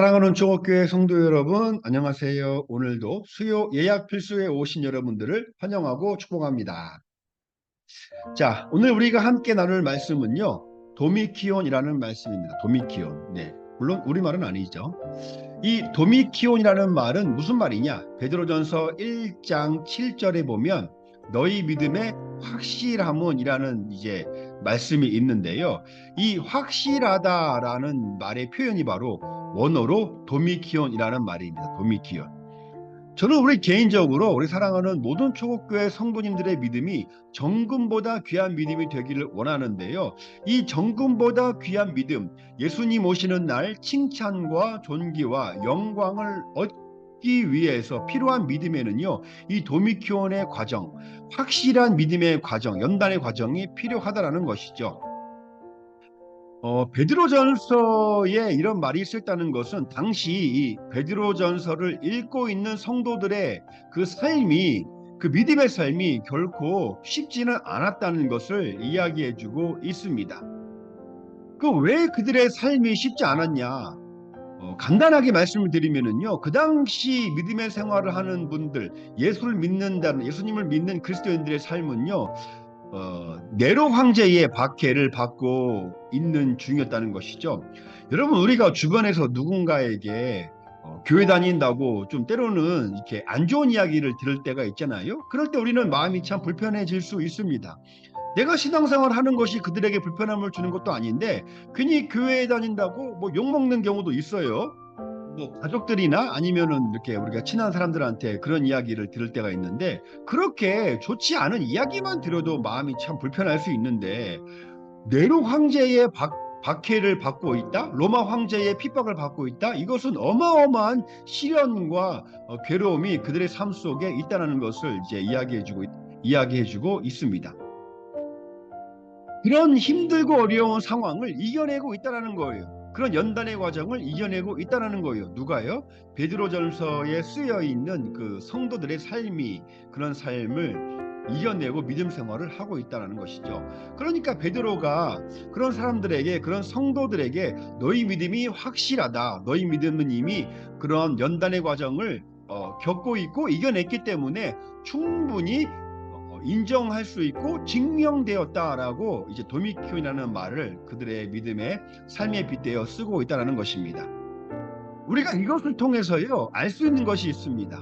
사랑하는 종업교회 성도 여러분, 안녕하세요. 오늘도 수요 예약 필수에 오신 여러분들을 환영하고 축복합니다. 자, 오늘 우리가 함께 나눌 말씀은요, 도미키온이라는 말씀입니다. 도미키온. 네. 물론 우리말은 아니죠. 이 도미키온이라는 말은 무슨 말이냐? 베드로전서 1장 7절에 보면 너희 믿음의 확실함은이라는 이제 말씀이 있는데요. 이 확실하다라는 말의 표현이 바로 원어로 도미키온이라는 말입니다. 도미키온. 저는 우리 개인적으로 우리 사랑하는 모든 초국교회 성도님들의 믿음이 정금보다 귀한 믿음이 되기를 원하는데요. 이 정금보다 귀한 믿음, 예수님 오시는 날 칭찬과 존귀와 영광을 얻기 위해서 필요한 믿음에는요. 이 도미키온의 과정, 확실한 믿음의 과정, 연단의 과정이 필요하다라는 것이죠. 어, 베드로전서에 이런 말이 있었다는 것은 당시 이 베드로전서를 읽고 있는 성도들의 그 삶이 그 믿음의 삶이 결코 쉽지는 않았다는 것을 이야기해주고 있습니다. 그왜 그들의 삶이 쉽지 않았냐? 어, 간단하게 말씀을 드리면은요, 그 당시 믿음의 생활을 하는 분들, 예수를 믿는다는 예수님을 믿는 그리스도인들의 삶은요, 어, 네로 황제의 박해를 받고 있는 중이었다는 것이죠. 여러분 우리가 주변에서 누군가에게 어, 교회 다닌다고 좀 때로는 이렇게 안 좋은 이야기를 들을 때가 있잖아요. 그럴 때 우리는 마음이 참 불편해질 수 있습니다. 내가 신앙생활 하는 것이 그들에게 불편함을 주는 것도 아닌데 괜히 교회에 다닌다고 뭐 욕먹는 경우도 있어요. 뭐 가족들이나 아니면은 이렇게 우리가 친한 사람들한테 그런 이야기를 들을 때가 있는데 그렇게 좋지 않은 이야기만 들어도 마음이 참 불편할 수 있는데 네로 황제의 박, 박해를 받고 있다, 로마 황제의 핍박을 받고 있다. 이것은 어마어마한 시련과 어, 괴로움이 그들의 삶 속에 있다는 것을 이제 이야기해주고 이야기해주고 있습니다. 그런 힘들고 어려운 상황을 이겨내고 있다는 거예요. 그런 연단의 과정을 이겨내고 있다는 거예요. 누가요? 베드로전서에 쓰여 있는 그 성도들의 삶이 그런 삶을 이겨내고 믿음 생활을 하고 있다는 것이죠. 그러니까 베드로가 그런 사람들에게 그런 성도들에게 너희 믿음이 확실하다. 너희 믿음은 이미 그런 연단의 과정을 어, 겪고 있고 이겨냈기 때문에 충분히 인정할 수 있고 증명되었다라고 이제 도미키온이라는 말을 그들의 믿음의 삶에 빗대어 쓰고 있다는 것입니다. 우리가 이것을 통해서요 알 수 있는 것이 있습니다.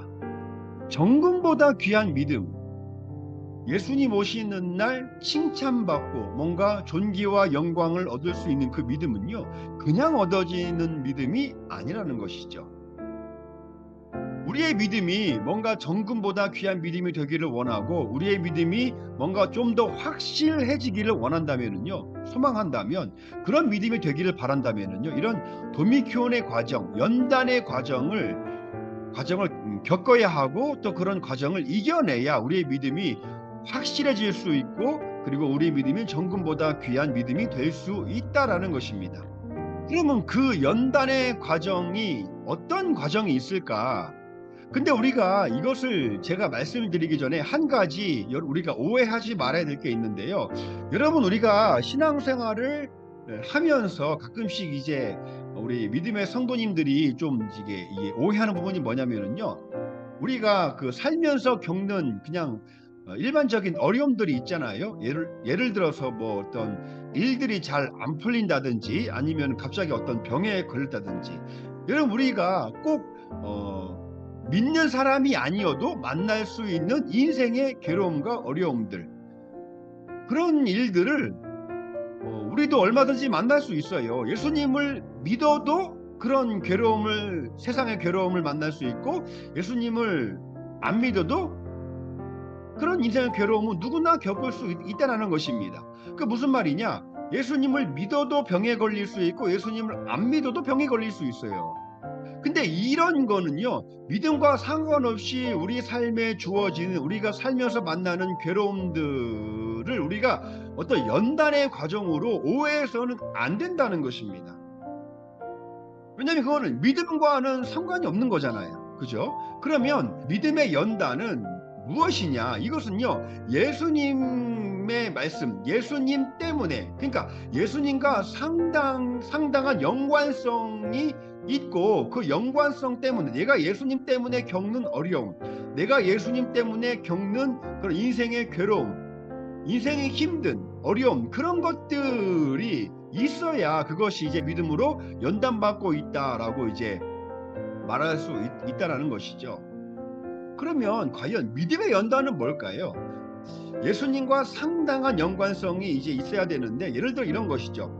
정금보다 귀한 믿음. 예수님 오시는 날 칭찬받고 뭔가 존귀와 영광을 얻을 수 있는 그 믿음은요 그냥 얻어지는 믿음이 아니라는 것이죠. 우리의 믿음이 뭔가 정금보다 귀한 믿음이 되기를 원하고 우리의 믿음이 뭔가 좀 더 확실해지기를 원한다면은요 소망한다면 그런 믿음이 되기를 바란다면은요 이런 도미키온의 과정 연단의 과정을 과정을 음, 겪어야 하고 또 그런 과정을 이겨내야 우리의 믿음이 확실해질 수 있고 그리고 우리의 믿음이 정금보다 귀한 믿음이 될 수 있다라는 것입니다. 그러면 그 연단의 과정이 어떤 과정이 있을까? 근데 우리가 이것을 제가 말씀을 드리기 전에 한 가지 우리가 오해하지 말아야 될 게 있는데요. 여러분 우리가 신앙생활을 하면서 가끔씩 이제 우리 믿음의 성도님들이 좀 이게 오해하는 부분이 뭐냐면은요. 우리가 그 살면서 겪는 그냥 어, 일반적인 어려움들이 있잖아요. 예를 예를 들어서 뭐 어떤 일들이 잘 안 풀린다든지 아니면 갑자기 어떤 병에 걸렸다든지 여러분 우리가 꼭 어, 믿는 사람이 아니어도 만날 수 있는 인생의 괴로움과 어려움들 그런 일들을 어, 우리도 얼마든지 만날 수 있어요. 예수님을 믿어도 그런 괴로움을 세상의 괴로움을 만날 수 있고 예수님을 안 믿어도 그런 인생의 괴로움은 누구나 겪을 수 있다는 것입니다. 그 무슨 말이냐? 예수님을 믿어도 병에 걸릴 수 있고 예수님을 안 믿어도 병에 걸릴 수 있어요. 근데 이런 거는요, 믿음과 상관없이 우리 삶에 주어지는 우리가 살면서 만나는 괴로움들을 우리가 어떤 연단의 과정으로 오해해서는 안 된다는 것입니다. 왜냐하면 그거는 믿음과는 상관이 없는 거잖아요. 그죠? 그러면 믿음의 연단은 무엇이냐? 이것은요, 예수님의 말씀, 예수님 때문에, 그러니까 예수님과 상당, 상당한 연관성이 있고 그 연관성 때문에 내가 예수님 때문에 겪는 어려움, 내가 예수님 때문에 겪는 그런 인생의 괴로움, 인생의 힘든 어려움 그런 것들이 있어야 그것이 이제 믿음으로 연단받고 있다라고 이제 말할 수 있, 있다라는 것이죠. 그러면 과연 믿음의 연단은 뭘까요? 예수님과 상당한 연관성이 이제 있어야 되는데 예를 들어 이런 것이죠.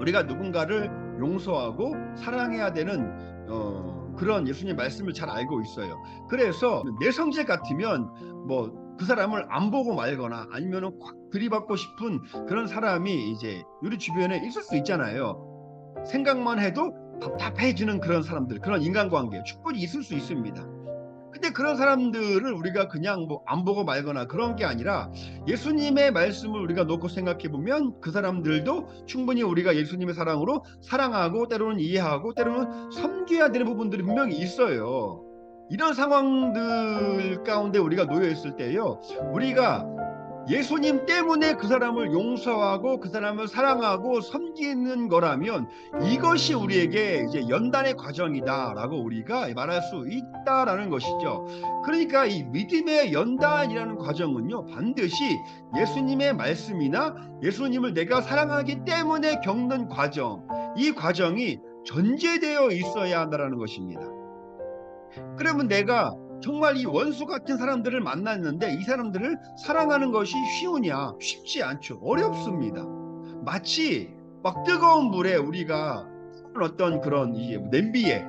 우리가 누군가를 용서하고 사랑해야 되는 어, 그런 예수님 말씀을 잘 알고 있어요. 그래서 내 성질 같으면 뭐 그 사람을 안 보고 말거나 아니면은 꽉 들이받고 싶은 그런 사람이 이제 우리 주변에 있을 수 있잖아요. 생각만 해도 답답해지는 그런 사람들, 그런 인간관계 충분히 있을 수 있습니다. 근데 그런 사람들을 우리가 그냥 뭐 안 보고 말거나 그런 게 아니라 예수님의 말씀을 우리가 놓고 생각해 보면 그 사람들도 충분히 우리가 예수님의 사랑으로 사랑하고 때로는 이해하고 때로는 섬겨야 되는 부분들이 분명히 있어요. 이런 상황들 가운데 우리가 놓여 있을 때요. 우리가 예수님 때문에 그 사람을 용서하고 그 사람을 사랑하고 섬기는 거라면 이것이 우리에게 이제 연단의 과정이다라고 우리가 말할 수 있다라는 것이죠. 그러니까 이 믿음의 연단이라는 과정은요 반드시 예수님의 말씀이나 예수님을 내가 사랑하기 때문에 겪는 과정, 이 과정이 전제되어 있어야 한다라는 것입니다. 그러면 내가 정말 이 원수 같은 사람들을 만났는데 이 사람들을 사랑하는 것이 쉬우냐? 쉽지 않죠. 어렵습니다. 마치 막 뜨거운 물에 우리가 어떤 그런 이 냄비에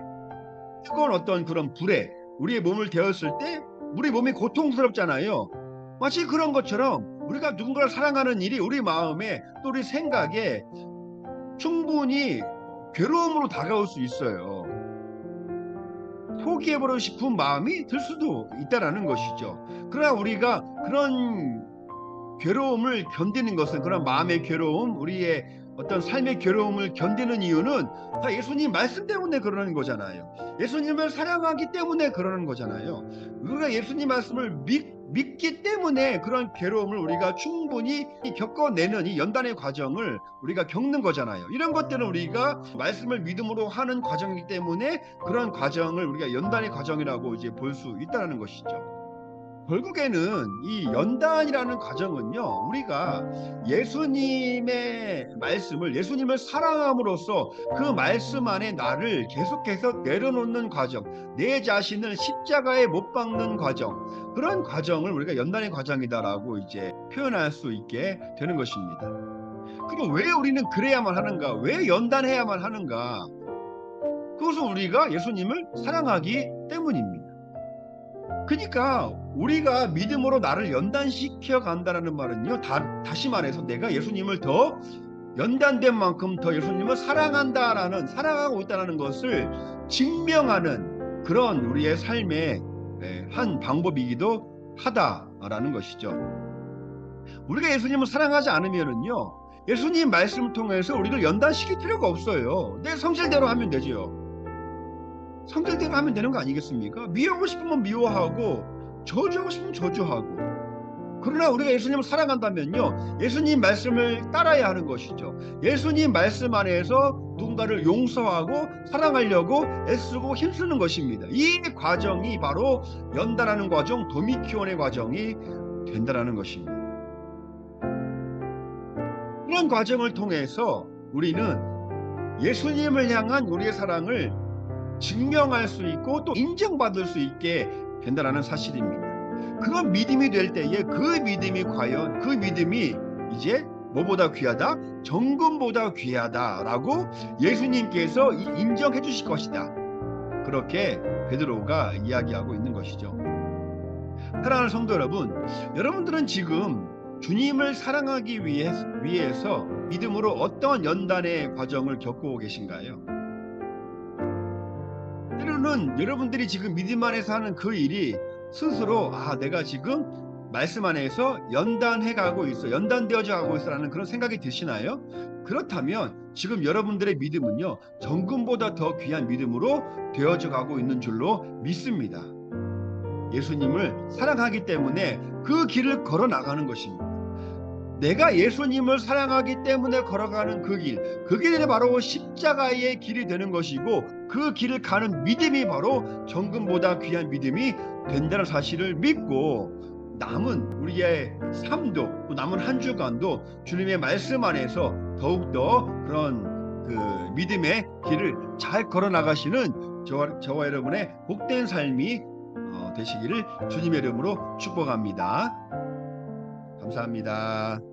뜨거운 어떤 그런 불에 우리의 몸을 데웠을 때 우리 몸이 고통스럽잖아요. 마치 그런 것처럼 우리가 누군가를 사랑하는 일이 우리 마음에 또 우리 생각에 충분히 괴로움으로 다가올 수 있어요. 포기해버리고 싶은 마음이 들 수도 있다라는 것이죠. 그러나 우리가 그런 괴로움을 견디는 것은 그런 마음의 괴로움, 우리의 어떤 삶의 괴로움을 견디는 이유는 다 예수님 말씀 때문에 그러는 거잖아요. 예수님을 사랑하기 때문에 그러는 거잖아요. 우리가 예수님 말씀을 믿, 믿기 때문에 그런 괴로움을 우리가 충분히 겪어내는 이 연단의 과정을 우리가 겪는 거잖아요. 이런 것들은 우리가 말씀을 믿음으로 하는 과정이기 때문에 그런 과정을 우리가 연단의 과정이라고 이제 볼 수 있다는 것이죠. 결국에는 이 연단이라는 과정은요, 우리가 예수님의 말씀을, 예수님을 사랑함으로써 그 말씀 안에 나를 계속해서 내려놓는 과정, 내 자신을 십자가에 못 박는 과정, 그런 과정을 우리가 연단의 과정이다라고 이제 표현할 수 있게 되는 것입니다. 그럼 왜 우리는 그래야만 하는가? 왜 연단해야만 하는가? 그것은 우리가 예수님을 사랑하기 때문입니다. 그러니까 우리가 믿음으로 나를 연단시켜 간다는 말은요. 다, 다시 말해서 내가 예수님을 더 연단된 만큼 더 예수님을 사랑한다라는 사랑하고 있다는 것을 증명하는 그런 우리의 삶의 네, 한 방법이기도 하다라는 것이죠. 우리가 예수님을 사랑하지 않으면은요. 예수님 말씀 통해서 우리를 연단시킬 필요가 없어요. 내 성질대로 하면 되죠. 성질대로 하면 되는 거 아니겠습니까? 미워하고 싶으면 미워하고 저주하고 싶으면 저주하고. 그러나 우리가 예수님을 사랑한다면요 예수님 말씀을 따라야 하는 것이죠. 예수님 말씀 안에서 누군가를 용서하고 사랑하려고 애쓰고 힘쓰는 것입니다. 이 과정이 바로 연단하는 과정 도미키온의 과정이 된다는 것입니다. 이런 과정을 통해서 우리는 예수님을 향한 우리의 사랑을 증명할 수 있고 또 인정받을 수 있게 된다는 사실입니다. 그건 믿음이 될 때에 그 믿음이 과연 그 믿음이 이제 뭐보다 귀하다? 정금보다 귀하다라고 예수님께서 인정해 주실 것이다. 그렇게 베드로가 이야기하고 있는 것이죠. 사랑하는 성도 여러분, 여러분들은 지금 주님을 사랑하기 위해, 위해서 믿음으로 어떤 연단의 과정을 겪고 계신가요? 때로는 여러분들이 지금 믿음 안에서 하는 그 일이 스스로 아 내가 지금 말씀 안에서 연단해 가고 있어 연단되어져 가고 있어라는 그런 생각이 드시나요? 그렇다면 지금 여러분들의 믿음은요 정금보다 더 귀한 믿음으로 되어져 가고 있는 줄로 믿습니다. 예수님을 사랑하기 때문에 그 길을 걸어 나가는 것입니다. 내가 예수님을 사랑하기 때문에 걸어가는 그 길, 그 길이 바로 십자가의 길이 되는 것이고 그 길을 가는 믿음이 바로 정금보다 귀한 믿음이 된다는 사실을 믿고 남은 우리의 삶도 또 남은 한 주간도 주님의 말씀 안에서 더욱더 그런 그 믿음의 길을 잘 걸어 나가시는 저와, 저와 여러분의 복된 삶이 어, 되시기를 주님의 이름으로 축복합니다. 감사합니다.